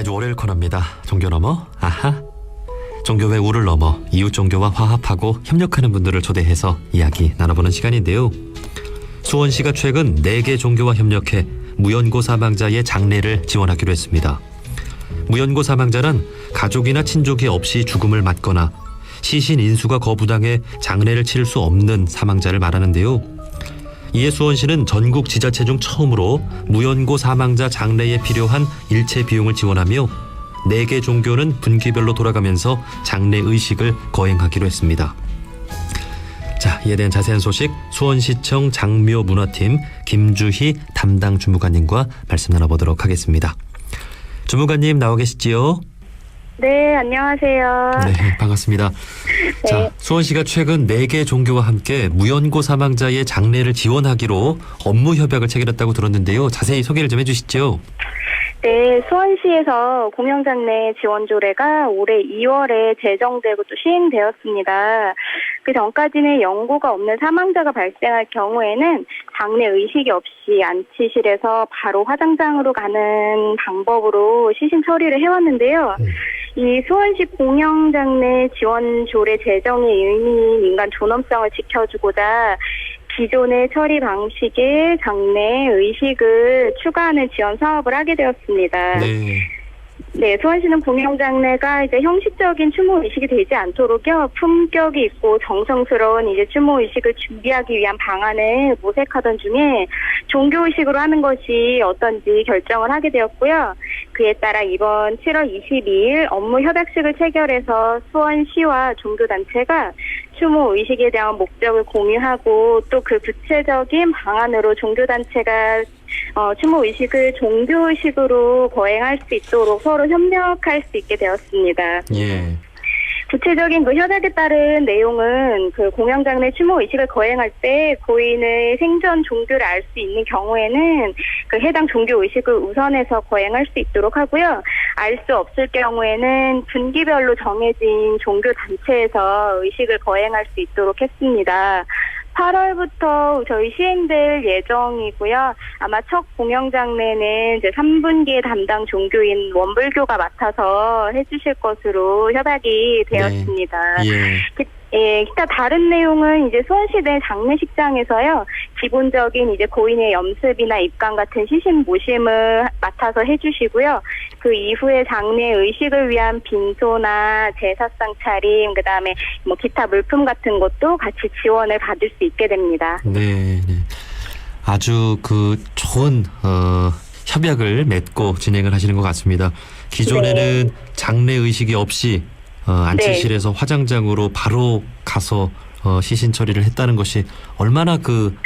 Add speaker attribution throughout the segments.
Speaker 1: 매주 월요일 코너입니다. 종교 넘어 아하. 종교의 우를 넘어 이웃 종교와 화합하고 협력하는 분들을 초대해서 이야기 나눠보는 시간인데요. 수원시가 최근 4개 종교와 협력해 무연고 사망자의 장례를 지원하기로 했습니다. 무연고 사망자는 가족이나 친족이 없이 죽음을 맞거나 시신 인수가 거부당해 장례를 치를 수 없는 사망자를 말하는데요. 이에 수원 시는 전국 지자체 중 처음으로 무연고 사망자 장례에 필요한 일체 비용을 지원하며 네 개 종교는 분기별로 돌아가면서 장례 의식을 거행하기로 했습니다. 자, 이에 대한 자세한 소식 수원시청 장묘 문화팀 김주희 담당 주무관님과 말씀 나눠보도록 하겠습니다. 주무관님 나와 계시지요?
Speaker 2: 네, 안녕하세요.
Speaker 1: 네, 반갑습니다. 자,
Speaker 2: 네.
Speaker 1: 수원시가 최근 네 개 종교와 함께 무연고 사망자의 장례를 지원하기로 업무 협약을 체결했다고 들었는데요. 자세히 소개를 좀 해주시죠.
Speaker 2: 네, 수원시에서 공영장례 지원 조례가 올해 2월에 제정되고 또 시행되었습니다. 그 전까지는 연고가 없는 사망자가 발생할 경우에는 장례 의식이 없이 안치실에서 바로 화장장으로 가는 방법으로 시신 처리를 해왔는데요.
Speaker 1: 음.
Speaker 2: 이 수원시 공영장례 지원 조례 제정의 의미인 인간 존엄성을 지켜주고자 기존의 처리 방식의 장례 의식을 추가하는 지원 사업을 하게 되었습니다.
Speaker 1: 네.
Speaker 2: 네, 수원시는 공영장례가 이제 형식적인 추모 의식이 되지 않도록요, 품격이 있고 정성스러운 이제 추모 의식을 준비하기 위한 방안을 모색하던 중에 종교 의식으로 하는 것이 어떤지 결정을 하게 되었고요. 그에 따라 이번 7월 22일 업무 협약식을 체결해서 수원시와 종교단체가 추모 의식에 대한 목적을 공유하고 또 그 구체적인 방안으로 종교단체가 어, 추모 의식을 종교 의식으로 거행할 수 있도록 서로 협력할 수 있게 되었습니다.
Speaker 1: 예.
Speaker 2: 구체적인 그 협약에 따른 내용은 그 공영장례 추모 의식을 거행할 때 고인의 생전 종교를 알 수 있는 경우에는 그 해당 종교 의식을 우선해서 거행할 수 있도록 하고요. 알 수 없을 경우에는 분기별로 정해진 종교 단체에서 의식을 거행할 수 있도록 했습니다. 8월부터 저희 시행될 예정이고요. 아마 첫 공영장례는 이제 3분기에 담당 종교인 원불교가 맡아서 해주실 것으로 협약이 되었습니다.
Speaker 1: 예.
Speaker 2: 기- 예, 기타 다른 내용은 이제 수원시내 장례식장에서요, 기본적인 이제 고인의 염습이나 입감 같은 시신 모심을 맡아서 해주시고요. 그 이후에 장례 의식을 위한 빈소나 제사상 차림, 그 다음에 뭐 기타 물품 같은 것도 같이 지원을 받을 수 있게 됩니다.
Speaker 1: 네. 네. 아주 그 좋은 어, 협약을 맺고 진행을 하시는 것 같습니다. 기존에는 장례 의식이 없이 어, 안치실에서 화장장으로 바로 가서 어, 시신 처리를 했다는 것이 얼마나 그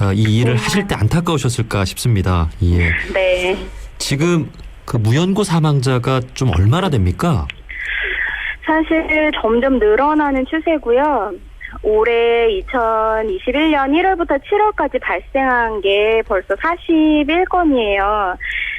Speaker 1: 어, 이 일을 하실 때 안타까우셨을까 싶습니다. 예.
Speaker 2: 네.
Speaker 1: 지금 그 무연고 사망자가 좀 얼마나 됩니까?
Speaker 2: 사실 점점 늘어나는 추세고요. 올해 2021년 1월부터 7월까지 발생한 게 벌써 41건이에요.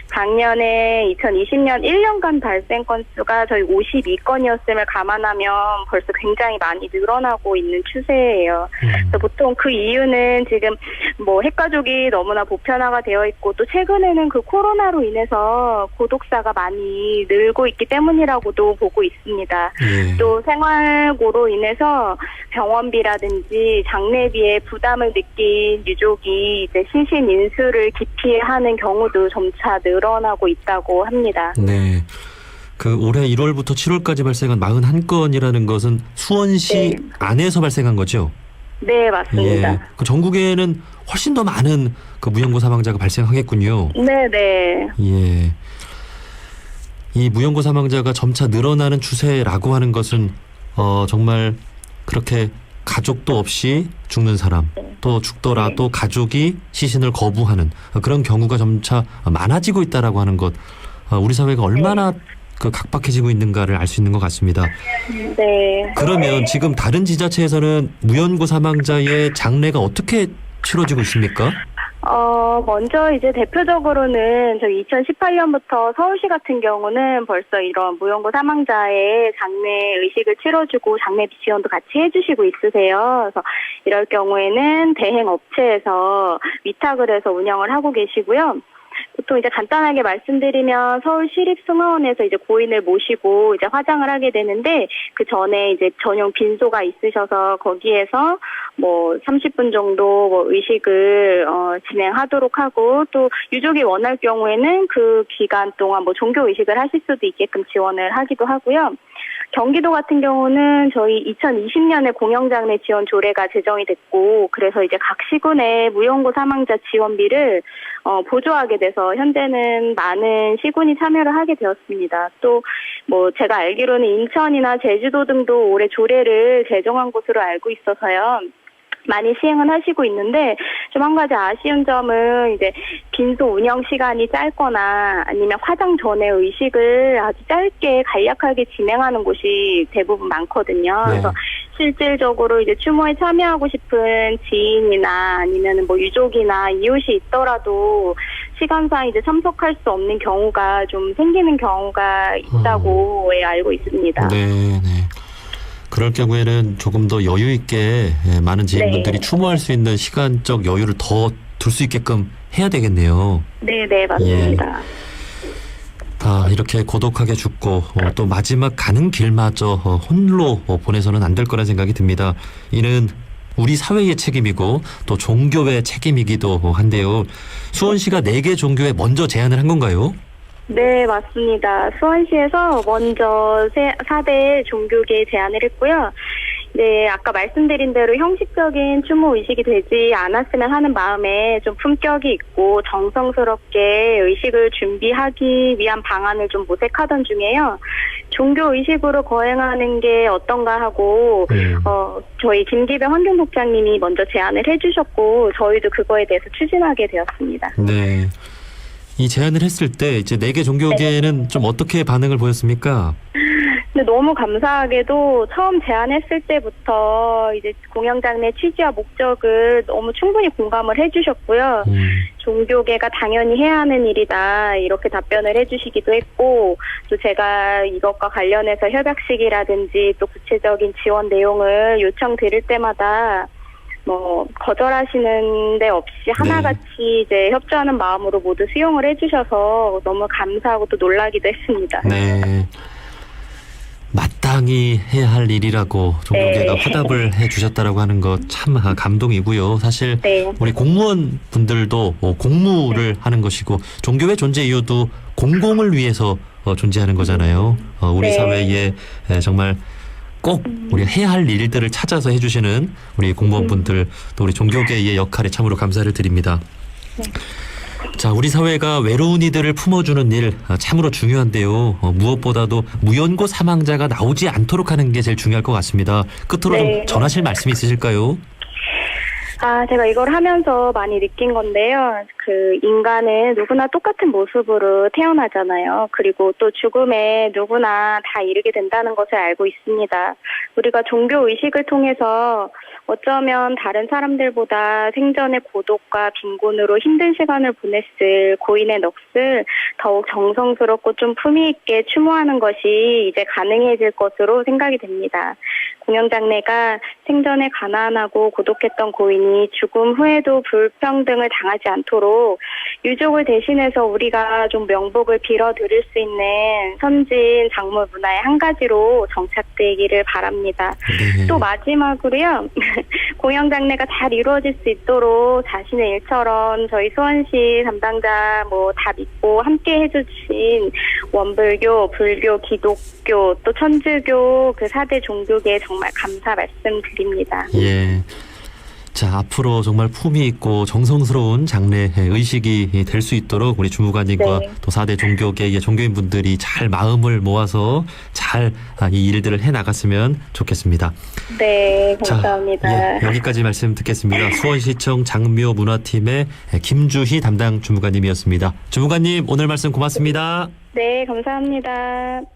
Speaker 2: 작년에 2020년 1년간 발생 건수가 저희 52건이었음을 감안하면 벌써 굉장히 많이 늘어나고 있는 추세예요.
Speaker 1: 음,
Speaker 2: 그래서 보통 그 이유는 지금 뭐 핵가족이 너무나 보편화가 되어 있고 또 최근에는 그 코로나로 인해서 고독사가 많이 늘고 있기 때문이라고도 보고 있습니다.
Speaker 1: 예.
Speaker 2: 또 생활고로 인해서 병원비라든지 장례비에 부담을 느낀 유족이 이제 시신 인수를 기피하는 경우도 점차 늘 어나고 있다고 합니다.
Speaker 1: 네. 그 올해 1월부터 7월까지 발생한 41건이라는 것은 수원시
Speaker 2: 네.
Speaker 1: 안에서 발생한 거죠?
Speaker 2: 네, 맞습니다.
Speaker 1: 예. 그 전국에는 훨씬 더 많은 그 무연고 사망자가 발생하겠군요.
Speaker 2: 네, 네.
Speaker 1: 예. 이 무연고 사망자가 점차 늘어나는 추세라고 하는 것은 어 정말 그렇게 가족도 없이 죽는 사람 또 죽더라도 가족이 시신을 거부하는 그런 경우가 점차 많아지고 있다라고 하는 것 어, 우리 사회가 얼마나 그 각박해지고 있는가를 알 수 있는 것 같습니다.
Speaker 2: 네.
Speaker 1: 그러면 지금 다른 지자체에서는 무연고 사망자의 장례가 어떻게 치러지고 있습니까?
Speaker 2: 어, 먼저 이제 대표적으로는 저희 2018년부터 서울시 같은 경우는 벌써 이런 무연고 사망자의 장례 의식을 치러주고 장례비 지원도 같이 해주시고 있으세요. 그래서 이럴 경우에는 대행 업체에서 위탁을 해서 운영을 하고 계시고요. 보통 이제 간단하게 말씀드리면 서울 시립승하원에서 이제 고인을 모시고 이제 화장을 하게 되는데 그 전에 이제 전용 빈소가 있으셔서 거기에서 뭐 30분 정도 뭐 의식을 어, 진행하도록 하고 또 유족이 원할 경우에는 그 기간 동안 뭐 종교 의식을 하실 수도 있게끔 지원을 하기도 하고요. 경기도 같은 경우는 저희 2020년에 공영장례 지원 조례가 제정이 됐고 그래서 이제 각 시군의 무용고 사망자 지원비를 어, 보조하게 돼서 현재는 많은 시군이 참여를 하게 되었습니다. 또 뭐 제가 알기로는 인천이나 제주도 등도 올해 조례를 제정한 것으로 알고 있어서요. 많이 시행은 하시고 있는데 좀 한 가지 아쉬운 점은 이제 빈소 운영 시간이 짧거나 아니면 화장 전에 의식을 아주 짧게 간략하게 진행하는 곳이 대부분 많거든요.
Speaker 1: 네.
Speaker 2: 그래서 실질적으로 이제 추모에 참여하고 싶은 지인이나 아니면 뭐 유족이나 이웃이 있더라도 시간상 이제 참석할 수 없는 경우가 좀 생기는 경우가 있다고 예, 알고 있습니다.
Speaker 1: 네, 네. 그럴 경우에는 조금 더 여유 있게 예, 많은 지인분들이
Speaker 2: 네.
Speaker 1: 추모할 수 있는 시간적 여유를 더 둘 수 있게끔 해야 되겠네요.
Speaker 2: 네, 네, 맞습니다.
Speaker 1: 아, 이렇게 고독하게 죽고 어, 또 마지막 가는 길마저 어, 홀로 어, 보내서는 안 될 거란 생각이 듭니다. 이는 우리 사회의 책임이고 또 종교의 책임이기도 한데요. 수원시가 네 개 종교에 먼저 제안을 한 건가요?
Speaker 2: 네, 맞습니다. 수원시에서 먼저 세, 4대 종교계 제안을 했고요. 네, 아까 말씀드린 대로 형식적인 추모 의식이 되지 않았으면 하는 마음에 좀 품격이 있고 정성스럽게 의식을 준비하기 위한 방안을 좀 모색하던 중에요. 종교 의식으로 거행하는 게 어떤가 하고
Speaker 1: 음.
Speaker 2: 어, 저희 김기배 환경국장님이 먼저 제안을 해주셨고 저희도 그거에 대해서 추진하게 되었습니다.
Speaker 1: 네. 이 제안을 했을 때 이제 네 개 종교계는 좀 어떻게 반응을 보였습니까?
Speaker 2: 근데 너무 감사하게도 처음 제안했을 때부터 이제 공영장례 취지와 목적을 너무 충분히 공감을 해주셨고요.
Speaker 1: 음.
Speaker 2: 종교계가 당연히 해야 하는 일이다 이렇게 답변을 해주시기도 했고 또 제가 이것과 관련해서 협약식이라든지 또 구체적인 지원 내용을 요청드릴 때마다 뭐 거절하시는 데 없이 하나같이 이제 협조하는 마음으로 모두 수용을 해주셔서 너무 감사하고 또 놀라기도 했습니다.
Speaker 1: 네. 마땅히 해야 할 일이라고 종교계가
Speaker 2: 네.
Speaker 1: 화답을 해 주셨다라고 하는 것 참 감동이고요. 사실
Speaker 2: 네.
Speaker 1: 우리 공무원 분들도 뭐 공무를 하는 것이고 종교의 존재 이유도 공공을 위해서 어, 존재하는 거잖아요. 어, 우리
Speaker 2: 네.
Speaker 1: 사회에 에, 정말 꼭 우리가 해야 할 일들을 찾아서 해주시는 우리 공무원분들 또 우리 종교계의 역할에 참으로 감사를 드립니다. 자, 우리 사회가 외로운 이들을 품어주는 일 아, 참으로 중요한데요. 어, 무엇보다도 무연고 사망자가 나오지 않도록 하는 게 제일 중요할 것 같습니다. 끝으로
Speaker 2: 네.
Speaker 1: 좀 전하실 말씀 있으실까요?
Speaker 2: 아, 제가 이걸 하면서 많이 느낀 건데요. 그 인간은 누구나 똑같은 모습으로 태어나잖아요. 그리고 또 죽음에 누구나 다 이르게 된다는 것을 알고 있습니다. 우리가 종교 의식을 통해서 어쩌면 다른 사람들보다 생전의 고독과 빈곤으로 힘든 시간을 보냈을 고인의 넋을 더욱 정성스럽고 좀 품위 있게 추모하는 것이 이제 가능해질 것으로 생각이 됩니다. 공연장례가 생전에 가난하고 고독했던 고인 이 죽음 후에도 불평등을 당하지 않도록 유족을 대신해서 우리가 좀 명복을 빌어드릴 수 있는 선진 작물 문화의 한 가지로 정착되기를 바랍니다.
Speaker 1: 네.
Speaker 2: 또 마지막으로요. 공영장례가 잘 이루어질 수 있도록 자신의 일처럼 저희 수원시 담당자 뭐 다 믿고 함께 해주신 원불교, 불교, 기독교, 또 천주교 그 4대 종교계에 정말 감사 말씀드립니다.
Speaker 1: 예. 자, 앞으로 정말 품위 있고 정성스러운 장례 의식이 될 수 있도록 우리 주무관님과
Speaker 2: 네.
Speaker 1: 또 4대 종교계의 종교인분들이 잘 마음을 모아서 잘 이 일들을 해 나갔으면 좋겠습니다.
Speaker 2: 네,
Speaker 1: 자,
Speaker 2: 감사합니다.
Speaker 1: 예, 여기까지 말씀 듣겠습니다. 수원시청 장묘 문화팀의 김주희 담당 주무관님이었습니다. 주무관님 오늘 말씀 고맙습니다.
Speaker 2: 네, 감사합니다.